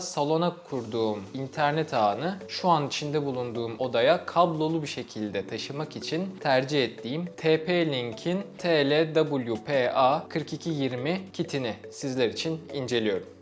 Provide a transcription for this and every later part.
Salona kurduğum internet ağını şu an içinde bulunduğum odaya kablolu bir şekilde taşımak için tercih ettiğim TP-Link'in TLWPA 4220 kitini sizler için inceliyorum.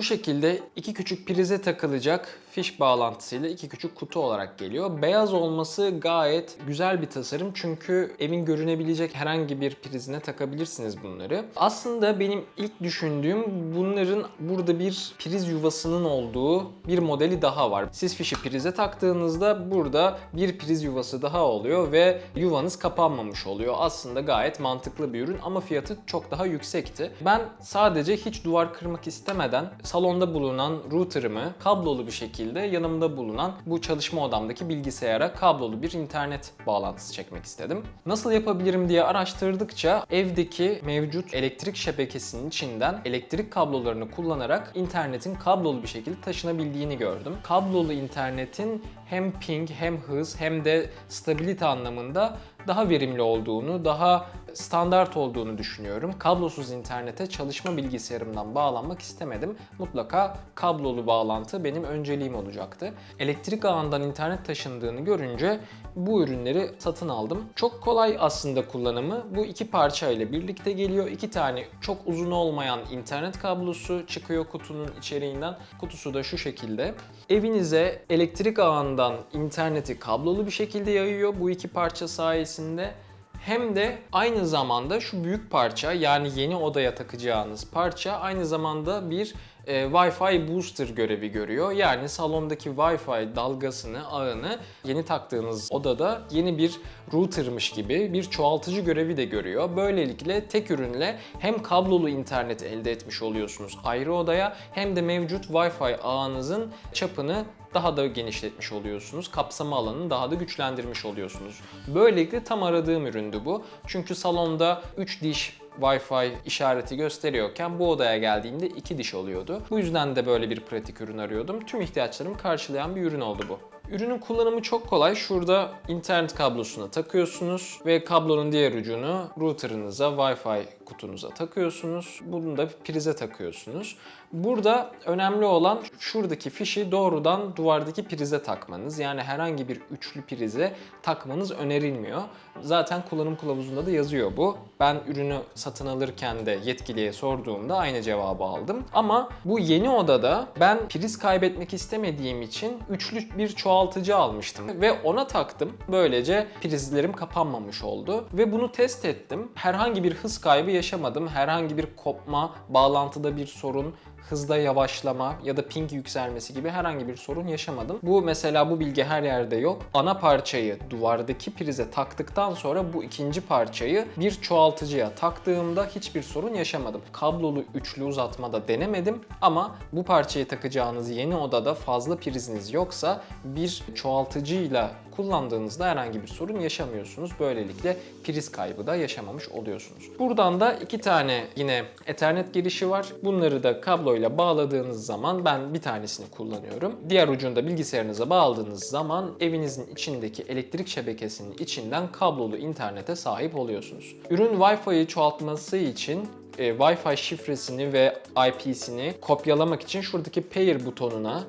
Bu şekilde iki küçük prize takılacak fiş bağlantısıyla iki küçük kutu olarak geliyor. Beyaz olması gayet güzel bir tasarım çünkü evin görünebilecek herhangi bir prizine takabilirsiniz bunları. Aslında benim ilk düşündüğüm bunların burada bir priz yuvasının olduğu bir modeli daha var. Siz fişi prize taktığınızda burada bir priz yuvası daha oluyor ve yuvanız kapanmamış oluyor. Aslında gayet mantıklı bir ürün ama fiyatı çok daha yüksekti. Ben sadece hiç duvar kırmak istemeden salonda bulunan router'ımı kablolu bir şekilde yanımda bulunan bu çalışma odamdaki bilgisayara kablolu bir internet bağlantısı çekmek istedim. Nasıl yapabilirim diye araştırdıkça evdeki mevcut elektrik şebekesinin içinden elektrik kablolarını kullanarak internetin kablolu bir şekilde taşınabildiğini gördüm. Kablolu internetin hem ping hem hız hem de stabilite anlamında daha verimli olduğunu, daha standart olduğunu düşünüyorum. Kablosuz internete çalışma bilgisayarımdan bağlanmak istemedim. Mutlaka kablolu bağlantı benim önceliğim olacaktı. Elektrik ağından internet taşındığını görünce bu ürünleri satın aldım. Çok kolay aslında kullanımı. Bu iki parça ile birlikte geliyor. İki tane çok uzun olmayan internet kablosu çıkıyor kutunun içeriğinden. Kutusu da şu şekilde. Evinize elektrik ağından interneti kablolu bir şekilde yayıyor bu iki parça sayesinde. Hem de aynı zamanda şu büyük parça yani yeni odaya takacağınız parça aynı zamanda bir e, Wi-Fi booster görevi görüyor. Yani salondaki Wi-Fi dalgasını, ağını yeni taktığınız odada yeni bir routermış gibi bir çoğaltıcı görevi de görüyor. Böylelikle tek ürünle hem kablolu internet elde etmiş oluyorsunuz ayrı odaya hem de mevcut Wi-Fi ağınızın çapını daha da genişletmiş oluyorsunuz. Kapsama alanını daha da güçlendirmiş oluyorsunuz. Böylelikle tam aradığım üründü bu. Çünkü salonda 3 diş Wi-Fi işareti gösteriyorken bu odaya geldiğinde iki diş oluyordu. Bu yüzden de böyle bir pratik ürün arıyordum. Tüm ihtiyaçlarımı karşılayan bir ürün oldu bu. Ürünün kullanımı çok kolay. Şurada internet kablosuna takıyorsunuz ve kablonun diğer ucunu router'ınıza, Wi-Fi kutunuza takıyorsunuz. Bunu da prize takıyorsunuz. Burada önemli olan şuradaki fişi doğrudan duvardaki prize takmanız. Yani herhangi bir üçlü prize takmanız önerilmiyor. Zaten kullanım kılavuzunda da yazıyor bu. Ben ürünü satın alırken de yetkiliye sorduğumda aynı cevabı aldım. Ama bu yeni odada ben priz kaybetmek istemediğim için üçlü bir çoğaltıcı almıştım ve ona taktım. Böylece prizlerim kapanmamış oldu ve bunu test ettim. Herhangi bir hız kaybı yaşamadım. Herhangi bir kopma, bağlantıda bir sorun, hızda yavaşlama ya da ping yükselmesi gibi herhangi bir sorun yaşamadım. Bu mesela bu bilgi her yerde yok. Ana parçayı duvardaki prize taktıktan sonra bu ikinci parçayı bir çoğaltıcıya taktığımda hiçbir sorun yaşamadım. Kablolu üçlü uzatmada denemedim ama bu parçayı takacağınız yeni odada fazla priziniz yoksa bir çoğaltıcıyla kullandığınızda herhangi bir sorun yaşamıyorsunuz. Böylelikle priz kaybı da yaşamamış oluyorsunuz. Buradan da iki tane yine Ethernet girişi var. Bunları da kabloyla bağladığınız zaman ben bir tanesini kullanıyorum. Diğer ucunda bilgisayarınıza bağladığınız zaman evinizin içindeki elektrik şebekesinin içinden kablolu internete sahip oluyorsunuz. Ürün Wi-Fi'yi çoğaltması için e, Wi-Fi şifresini ve IP'sini kopyalamak için şuradaki Pair butonuna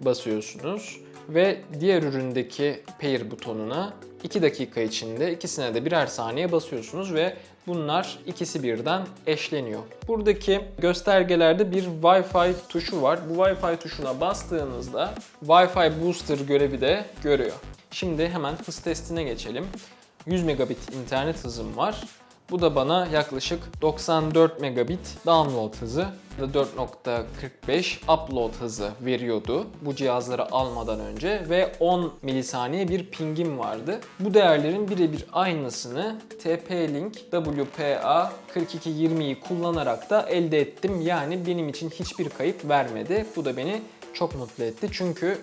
basıyorsunuz ve diğer üründeki Pair butonuna 2 dakika içinde ikisine de birer saniye basıyorsunuz ve bunlar ikisi birden eşleniyor. Buradaki göstergelerde bir Wi-Fi tuşu var. Bu Wi-Fi tuşuna bastığınızda Wi-Fi Booster görevi de görüyor. Şimdi hemen hız testine geçelim. 100 megabit internet hızım var. Bu da bana yaklaşık 94 megabit download hızı ve 4.45 upload hızı veriyordu bu cihazları almadan önce ve 10 milisaniye bir pingim vardı. Bu değerlerin birebir aynısını TP-Link WPA 4220'yi kullanarak da elde ettim. Yani benim için hiçbir kayıp vermedi. Bu da beni çok mutlu etti. Çünkü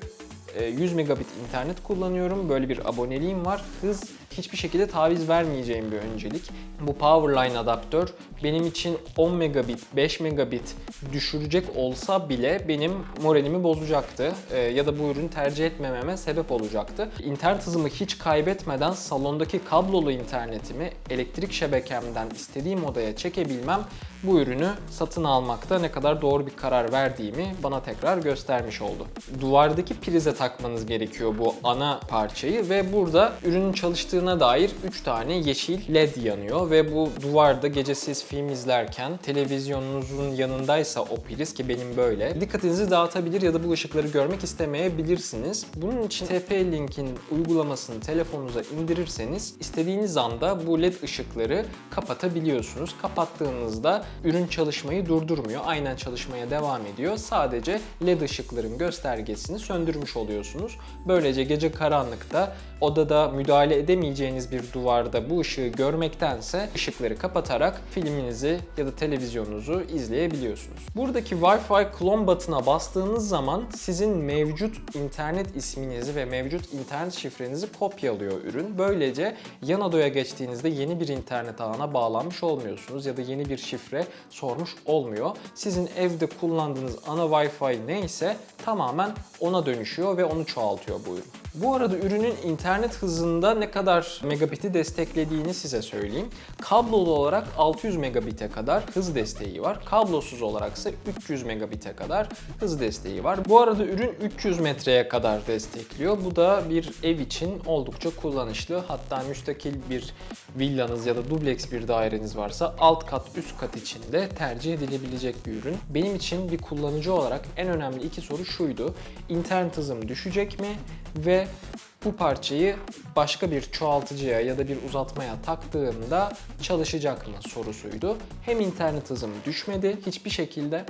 e, 100 megabit internet kullanıyorum. Böyle bir aboneliğim var. Hız hiçbir şekilde taviz vermeyeceğim bir öncelik. Bu Powerline adaptör benim için 10 megabit, 5 megabit düşürecek olsa bile benim moralimi bozacaktı. Ee, ya da bu ürünü tercih etmememe sebep olacaktı. İnternet hızımı hiç kaybetmeden salondaki kablolu internetimi elektrik şebekemden istediğim odaya çekebilmem bu ürünü satın almakta ne kadar doğru bir karar verdiğimi bana tekrar göstermiş oldu. Duvardaki prize takmanız gerekiyor bu ana parçayı ve burada ürünün çalıştığına dair 3 tane yeşil led yanıyor ve bu duvarda gece siz film izlerken televizyonunuzun yanındaysa o priz ki benim böyle dikkatinizi dağıtabilir ya da bu ışıkları görmek istemeyebilirsiniz. Bunun için TP-Link'in uygulamasını telefonunuza indirirseniz istediğiniz anda bu led ışıkları kapatabiliyorsunuz. Kapattığınızda ürün çalışmayı durdurmuyor. Aynen çalışmaya devam ediyor. Sadece led ışıkların göstergesini söndürmüş oluyorsunuz. Böylece gece karanlıkta odada müdahale edemeyeceğiniz bir duvarda bu ışığı görmektense ışıkları kapatarak filminizi ya da televizyonunuzu izleyebiliyorsunuz. Buradaki Wi-Fi clone button'a bastığınız zaman sizin mevcut internet isminizi ve mevcut internet şifrenizi kopyalıyor ürün. Böylece yan odaya geçtiğinizde yeni bir internet ağına bağlanmış olmuyorsunuz ya da yeni bir şifre sormuş olmuyor. Sizin evde kullandığınız ana Wi-Fi neyse tamamen ona dönüşüyor ve onu çoğaltıyor bu ürün. Bu arada ürünün internet hızında ne kadar megabit'i desteklediğini size söyleyeyim. Kablolu olarak 600 megabit'e kadar hız desteği var. Kablosuz olarak ise 300 megabit'e kadar hız desteği var. Bu arada ürün 300 metreye kadar destekliyor. Bu da bir ev için oldukça kullanışlı. Hatta müstakil bir villanız ya da dubleks bir daireniz varsa alt kat üst kat için de tercih edilebilecek bir ürün. Benim için bir kullanıcı olarak en önemli iki soru şuydu. İnternet hızım düşecek mi ve bu parçayı başka bir çoğaltıcıya ya da bir uzatmaya taktığımda çalışacak mı sorusuydu. Hem internet hızım düşmedi hiçbir şekilde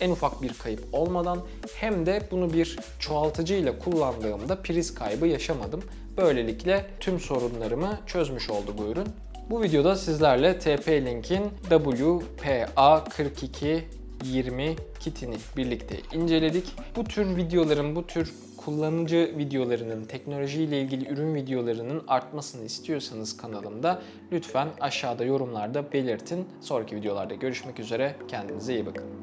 en ufak bir kayıp olmadan hem de bunu bir çoğaltıcı ile kullandığımda priz kaybı yaşamadım. Böylelikle tüm sorunlarımı çözmüş oldu bu ürün. Bu videoda sizlerle TP-Link'in WPA4220 kitini birlikte inceledik. Bu tür videoların, bu tür kullanıcı videolarının, teknolojiyle ilgili ürün videolarının artmasını istiyorsanız kanalımda lütfen aşağıda yorumlarda belirtin. Sonraki videolarda görüşmek üzere. Kendinize iyi bakın.